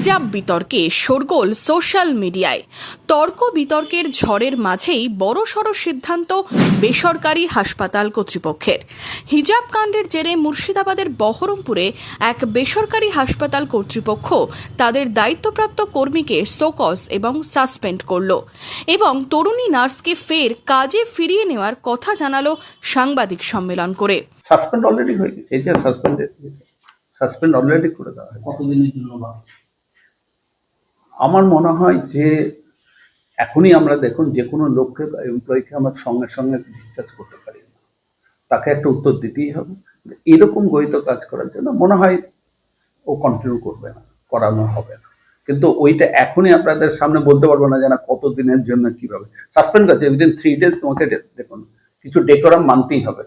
হিজাব বিতর্কে শোরগোল সোশ্যাল মিডিয়ায়। তর্ক বিতর্কের ঝড়ের মাঝেই বড়সড় সিদ্ধান্ত বেসরকারি হাসপাতাল কর্তৃপক্ষের। হিজাব কাণ্ডের জেরে মুর্শিদাবাদের বহরমপুরে এক বেসরকারি হাসপাতাল কর্তৃপক্ষ তাদের দায়িত্বপ্রাপ্ত কর্মীকে সোকস এবং সাসপেন্ড করল এবং তরুণী নার্সকে ফের কাজে ফিরিয়ে নেওয়ার কথা জানালো সাংবাদিক সম্মেলন করে। সাসপেন্ড অলরেডি হয়ে গেছে এই যে সাসপেন্ডেড সাসপেন্ড অলরেডি করে দেওয়া কতদিনের জন্য বা? আমার মনে হয় যে এখনই আমরা দেখুন যে কোনো লোককে এমপ্লয়িকে আমার সঙ্গে সঙ্গে ডিসচার্জ করতে পারি না। তাকে একটা উত্তর দিতেই হবে। এরকম গহিত কাজ করার জন্য মনে হয় ও কন্টিনিউ করবে না, করানো হবে না। কিন্তু ওইটা এখনই আপনাদের সামনে বলতে পারব না যে না কত দিনের জন্য কীভাবে। সাসপেন্ড করছে উইদিন থ্রি ডেজ তোমাকে দেখুন, কিছু ডেকোরাম মানতেই হবে।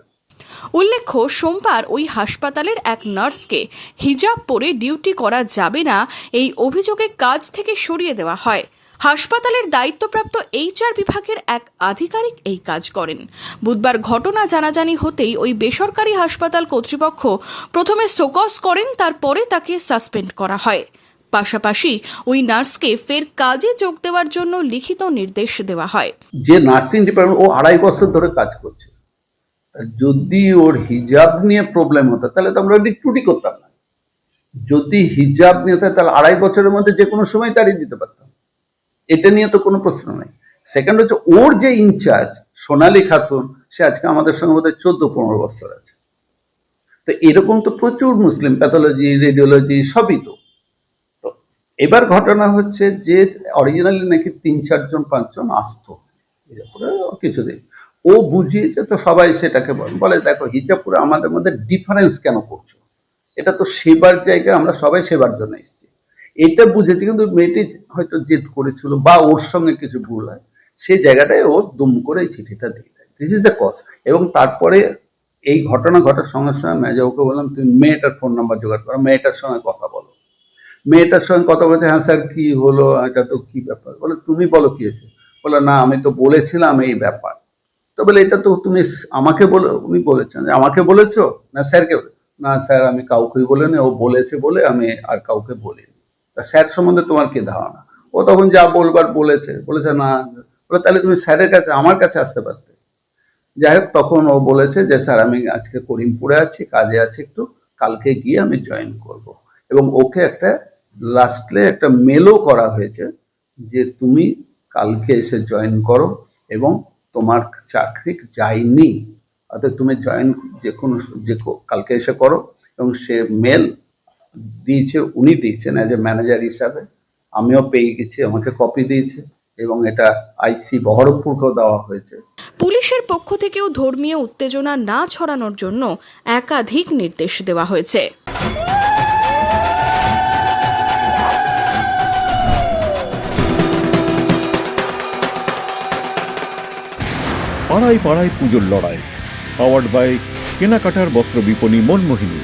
উল্লেখ্য, সোমবার ওই হাসপাতালের এক নার্সকে হিজাব পরে ডিউটি করা যাবে না এই অভিযোগে কাজ থেকে সরিয়ে দেওয়া হয়। হাসপাতালের দায়িত্বপ্রাপ্ত এইচআর বিভাগের এক আধিকারিক এই কাজ করেন। বুধবার ঘটনা জানাজানি হতেই ওই বেসরকারি হাসপাতাল কর্তৃপক্ষ প্রথমে সোকস করেন, তারপরে তাকে সাসপেন্ড করা হয়। পাশাপাশি ওই নার্সকে ফের কাজে যোগ দেওয়ার জন্য লিখিত নির্দেশ দেওয়া হয়। যে নার্সিং ডিপার্টমেন্ট, ও আড়াই বছর ধরে কাজ করছে। যদি ওর হিজাব নিয়ে প্রবলেম হতো, তাহলে তো আমরা রিক্রুটই করতাম না। যদি হিজাব নিয়ে হতো, তাহলে আড়াই বছরের মধ্যে যে কোনো সময় তাড়িয়ে দিতে পারতাম। এটা নিয়ে তো কোনো প্রশ্ন নাই। সেকেন্ড হচ্ছে, ওর যে ইনচার্জ, সোনালি খাতুন, সে আজকে আমাদের সঙ্গে বোধহয় চোদ্দ পনেরো বছর আছে। তো এরকম তো প্রচুর মুসলিম প্যাথোলজি রেডিওলজি সবই তো। তো এবার ঘটনা হচ্ছে যে অরিজিনালি নাকি তিন চারজন, পাঁচজন আসতো। এরপরে কিছুদিন। ও বুঝিয়েছে তো সবাই সেটাকে বলে। দেখো, হিজাবপুরে আমাদের মধ্যে ডিফারেন্স কেন করছ? এটা তো সেবার জায়গায় আমরা সবাই সেবার জন্য এসেছি। এটা বুঝেছি, কিন্তু মেয়েটি হয়তো জেদ করেছিল বা ওর সঙ্গে কিছু ভুল হয়। সেই জায়গাটায় ও দুম করে এই চিঠিটা দিয়ে দেয়। দিস ইজ দ্য কজ এবং তারপরে এই ঘটনা ঘটার সঙ্গে সঙ্গে মেজাউকে বললাম, তুমি মেয়েটার ফোন নাম্বার জোগাড় করো, মেয়েটার সঙ্গে কথা বলো। মেয়েটার সঙ্গে কথা বলছে হ্যাঁ স্যার, কী হলো? এটা তো কী ব্যাপার? বলে, তুমি বলো কী হয়েছে? বলে, না, আমি তো বলেছিলাম এই ব্যাপার। তো বলে, এটা তো তুমি আমাকে বলে, উনি বলেছেন। আমাকে বলেছ? না স্যারকে না স্যার, আমি কাউকেই বলিনি। ও বলেছে বলে আমি আর কাউকে বলিনি। তা স্যার সম্বন্ধে তোমার কি ধারণা? ও তখন যা বলবার বলেছে। বলেছে না। বলে, তাহলে তুমি স্যারের কাছে, আমার কাছে আসতে পারতে। যাই হোক, তখন ও বলেছে যে, স্যার, আমি আজকে করিমপুরে আছি, কাজে আছি একটু। কালকে গিয়ে আমি জয়েন করব। এবং ওকে একটা লাস্টলে একটা মেলও করা হয়েছে যে, তুমি কালকে এসে জয়েন করো এবং তোমার চাকরি যায়নি অর্থাৎ তুমি জয়েন যে কোনো যে কালকে এসে করো। এবং সে মেল দিয়েছে, উনি দিয়েছেন অ্যাজ এ ম্যানেজার হিসাবে। আমিও পেয়ে গেছি, আমাকে কপি দিয়েছে। এবং এটা আইসি বহরমপুরকেও দেওয়া হয়েছে। পুলিশের পক্ষ থেকেও ধর্মীয় উত্তেজনা না ছড়ানোর জন্য একাধিক নির্দেশ দেওয়া হয়েছে। পাড়ায় পাড়ায় পুজোর লড়াই পাওয়ার্ড বাই কেনাকাটার বস্ত্র বিপণী মনমোহিনী।